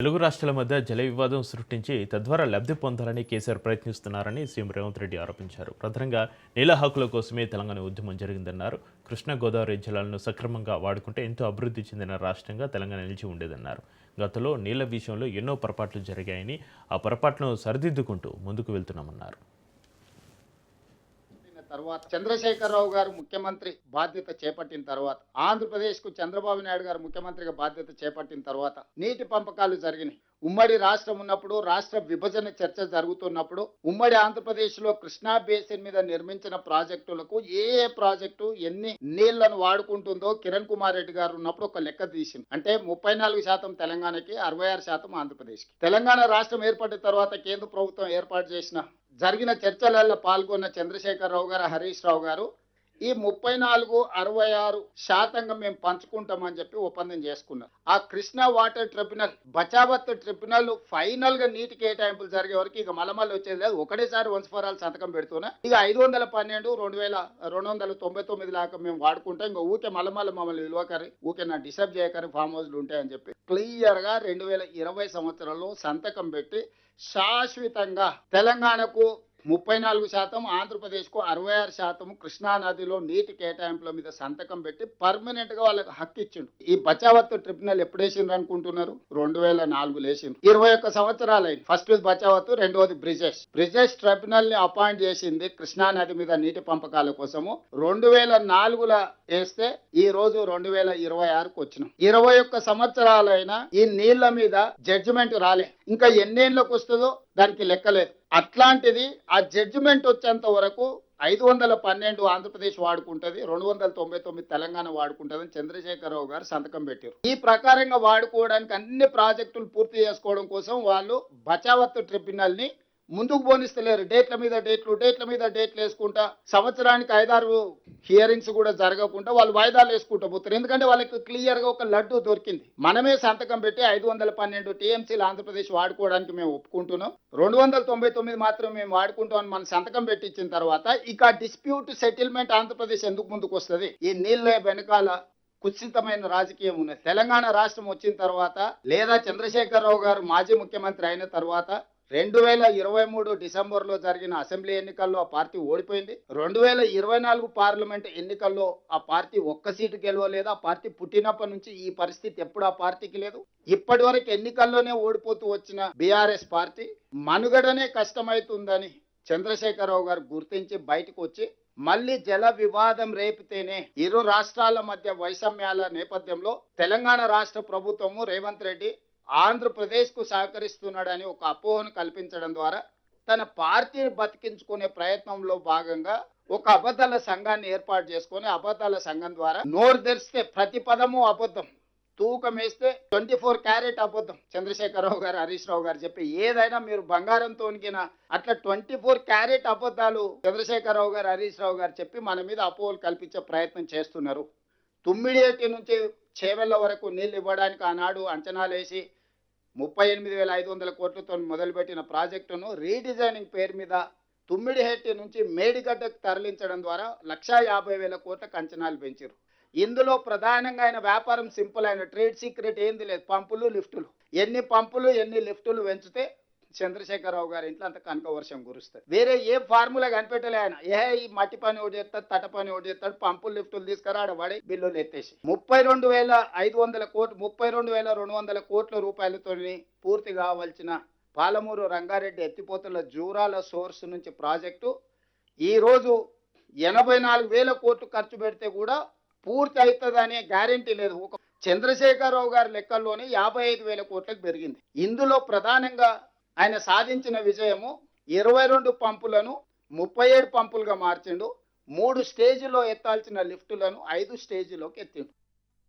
తెలుగు రాష్ట్రాల మధ్య జల వివాదం సృష్టించి తద్వారా లబ్ధి పొందాలని కేసీఆర్ ప్రయత్నిస్తున్నారని సీఎం రేవంత్ రెడ్డి ఆరోపించారు. ప్రధానంగా నీల హక్కుల కోసమే తెలంగాణ ఉద్యమం జరిగిందన్నారు. కృష్ణా గోదావరి జలాలను సక్రమంగా వాడుకుంటే ఎంతో అభివృద్ధి చెందిన రాష్ట్రంగా తెలంగాణ నిలిచి ఉండేదన్నారు. గతంలో నీళ్ళ విషయంలో ఎన్నో పొరపాట్లు జరిగాయని ఆ పొరపాట్లను సరిదిద్దుకుంటూ ముందుకు వెళ్తున్నామన్నారు. తర్వాత చంద్రశేఖరరావు గారు ముఖ్యమంత్రి బాధ్యత చేపట్టిన తర్వాత ఆంధ్రప్రదేశ్కు చంద్రబాబు నాయుడు గారు ముఖ్యమంత్రిగా బాధ్యత చేపట్టిన తర్వాత నీటి పంపకాలు జరిగినాయి. ఉమ్మడి రాష్ట్రం ఉన్నప్పుడు రాష్ట్ర విభజన చర్చ జరుగుతున్నప్పుడు ఉమ్మడి ఆంధ్రప్రదేశ్లో కృష్ణా బేసిన్ మీద నిర్మించిన ప్రాజెక్టులకు ఏ ఏ ప్రాజెక్టు ఎన్ని నీళ్ళను వాడుకుంటుందో కిరణ్ కుమార్ రెడ్డి గారు ఉన్నప్పుడు ఒక లెక్క తీసింది. అంటే ముప్పై నాలుగు శాతం తెలంగాణకి అరవై ఆరు శాతం ఆంధ్రప్రదేశ్కి. తెలంగాణ రాష్ట్రం ఏర్పడిన తర్వాత కేంద్ర ప్రభుత్వం ఏర్పాటు చేసిన జరిగిన చర్చలలో పాల్గొన్న చంద్రశేఖరరావు గారు హరీష్ రావు గారు ఈ ముప్పై నాలుగు అరవై ఆరు శాతంగా మేము పంచుకుంటామని చెప్పి ఒప్పందం చేసుకున్నాం ఆ Krishna water tribunal Bachawat tribunal ఫైనల్గా నీటి కేటాయింపులు జరిగే వరకు ఇక మలమల్లి వచ్చేది లేదు. ఒకటేసారి వంశ సంతకం పెడుతున్నా. ఇక ఐదు వందల పన్నెండు రెండు వేల రెండు వందల తొంభై తొమ్మిది లాగా మేము వాడుకుంటాం. ఇంకా ఊకే మలమల్లి మమ్మల్ని విలువకరి ఊకే నా డిస్టర్బ్ చేయకరి ఫామ్ హౌస్లు ఉంటాయని చెప్పి క్లియర్గా రెండు వేల ఇరవై సంవత్సరంలో సంతకం పెట్టి శాశ్వతంగా తెలంగాణకు ముప్పై నాలుగు శాతం ఆంధ్రప్రదేశ్కు అరవై ఆరు శాతం కృష్ణా నదిలో నీటి కేటాయింపుల మీద సంతకం పెట్టి పర్మనెంట్గా వాళ్ళకి హక్కు ఇచ్చిండు. ఈ బచావత్ ట్రిబ్యునల్ ఎప్పుడు వేసిండ్రు అనుకుంటున్నారు? రెండు వేల నాలుగు లేచిండ్రు ఇరవై ఒక్క సంవత్సరాలైంది. ఫస్ట్ బచావత్ రెండవది బ్రిజెష్. బ్రిజెష్ ట్రిబ్యునల్ని అపాయింట్ చేసింది కృష్ణా నది మీద నీటి పంపకాల కోసము. రెండు వేల నాలుగులో వేస్తే ఈ రోజు రెండు వేల ఇరవై ఆరుకు వచ్చినాం. ఇరవై ఒక్క సంవత్సరాలైన ఈ నీళ్ళ మీద జడ్జిమెంట్ రాలే. ఇంకా ఎన్నేళ్ళకి వస్తుందో దానికి లెక్కలేదు అట్లాంటిది ఆ జడ్జిమెంట్ వచ్చేంత వరకు ఐదు వందల పన్నెండు ఆంధ్రప్రదేశ్ వాడుకుంటది రెండు వందల తొంభై తొమ్మిది తెలంగాణ వాడుకుంటది అని చంద్రశేఖరరావు గారు సంతకం పెట్టారు. ఈ ప్రకారంగా వాడుకోవడానికి అన్ని ప్రాజెక్టులు పూర్తి చేసుకోవడం కోసం వాళ్ళు బచావత్ ట్రిబ్యునల్ని ముందుకు పోనిస్తలేరు. డేట్ల మీద డేట్లు డేట్ల మీద డేట్లు వేసుకుంటా. సంవత్సరానికి ఐదారు హియరింగ్స్ కూడా జరగకుండా వాళ్ళు వాయిదాలు వేసుకుంటూ పోతారు. ఎందుకంటే వాళ్ళకి క్లియర్గా ఒక లడ్డు దొరికింది. మనమే సంతకం పెట్టి ఐదు వందల పన్నెండు టీఎంసీలు ఆంధ్రప్రదేశ్ వాడుకోవడానికి మేము ఒప్పుకుంటున్నాం. రెండు వందల తొంభై తొమ్మిది మాత్రం మేము వాడుకుంటాం అని మన సంతకం పెట్టించిన తర్వాత ఇక డిస్ప్యూట్ సెటిల్మెంట్ ఆంధ్రప్రదేశ్ ఎందుకు ముందుకు వస్తుంది? ఈ నీళ్ళ వెనకాల కుత్సితమైన రాజకీయం ఉన్నది. తెలంగాణ రాష్ట్రం వచ్చిన తర్వాత లేదా చంద్రశేఖరరావు గారు మాజీ ముఖ్యమంత్రి అయిన తర్వాత రెండు వేల ఇరవై మూడు డిసెంబర్లో జరిగిన అసెంబ్లీ ఎన్నికల్లో ఆ పార్టీ ఓడిపోయింది. రెండు వేల ఇరవై నాలుగు పార్లమెంట్ ఎన్నికల్లో ఆ పార్టీ ఒక్క సీటు గెలవలేదు. ఆ పార్టీ పుట్టినప్పటి నుంచి ఈ పరిస్థితి ఎప్పుడు ఆ పార్టీకి లేదు. ఇప్పటి వరకు ఎన్నికల్లోనే ఓడిపోతూ వచ్చిన బీఆర్ఎస్ పార్టీ మనుగడనే కష్టమవుతుందని చంద్రశేఖరరావు గారు గుర్తించి బయటకు వచ్చి మళ్ళీ జల వివాదం రేపితేనే ఇరు రాష్ట్రాల మధ్య వైషమ్యాల నేపథ్యంలో తెలంగాణ రాష్ట్ర ప్రభుత్వము రేవంత్ రెడ్డి ఆంధ్రప్రదేశ్కు సహకరిస్తున్నాడని ఒక అపోహను కల్పించడం ద్వారా తన పార్టీని బతికించుకునే ప్రయత్నంలో భాగంగా ఒక అబద్ధాల సంఘాన్ని ఏర్పాటు చేసుకొని అబద్ధాల సంఘం ద్వారా నోరు తెరిస్తే ప్రతి పదము అబద్ధం తూకం వేస్తే ట్వంటీ ఫోర్ క్యారెట్ అబద్ధం. చంద్రశేఖరరావు గారు హరీష్ రావు గారు చెప్పి ఏదైనా మీరు బంగారంతో వణికిన అట్లా ట్వంటీ ఫోర్ క్యారెట్ అబద్ధాలు చంద్రశేఖరరావు గారు హరీష్ రావు గారు చెప్పి మన మీద అపోహలు కల్పించే ప్రయత్నం చేస్తున్నారు. తుమ్మిడియేటి నుంచి చేవెళ్ళ వరకు నీళ్ళు ఇవ్వడానికి ఆనాడు అంచనాలు వేసి ముప్పై ఎనిమిది వేల ఐదు వందల కోట్లతో మొదలుపెట్టిన ప్రాజెక్టును రీడిజైనింగ్ పేరు మీద తుమ్మిడిహెట్టి నుంచి మేడిగడ్డకు తరలించడం ద్వారా లక్షా యాభై వేల కోట్లకు అంచనాలు పెంచారు ఇందులో ప్రధానంగా ఆయన వ్యాపారం సింపుల్ అయిన ట్రేడ్ సీక్రెట్ ఏంది లేదు పంపులు లిఫ్టులు. ఎన్ని పంపులు ఎన్ని లిఫ్టులు పెంచితే చంద్రశేఖరరావు గారి ఇంట్లో అంత కనక వర్షం కురుస్తుంది. వేరే ఏ ఫార్ములా కనిపెట్టలే ఆయన. ఏ ఈ మట్టి పని ఒకటి చేస్తాడు తట పని ఒకటి చేస్తాడు పంపులు లిఫ్టులు తీసుకురా ఆడ పడి బిల్లులు ఎత్తేసి. ముప్పై రెండు వేల ఐదు వందల కోట్లు ముప్పై రెండు వేల రెండు వందల కోట్ల రూపాయలతో పూర్తి కావాల్సిన పాలమూరు రంగారెడ్డి ఎత్తిపోతుల జూరాల సోర్స్ నుంచి ప్రాజెక్టు. ఈరోజు ఎనభై నాలుగు వేల కోట్లు ఖర్చు పెడితే కూడా పూర్తి అవుతుందనే గ్యారెంటీ లేదు. ఒక చంద్రశేఖరరావు గారి లెక్కల్లోనే యాభై ఐదు వేల కోట్లకు పెరిగింది. ఇందులో ప్రధానంగా ఆయన సాధించిన విజయము ఇరవై రెండు పంపులను ముప్పై ఏడు పంపులుగా మార్చిండు మూడు స్టేజీలో ఎత్తాల్సిన లిఫ్టులను ఐదు స్టేజిలోకి ఎత్తిండు.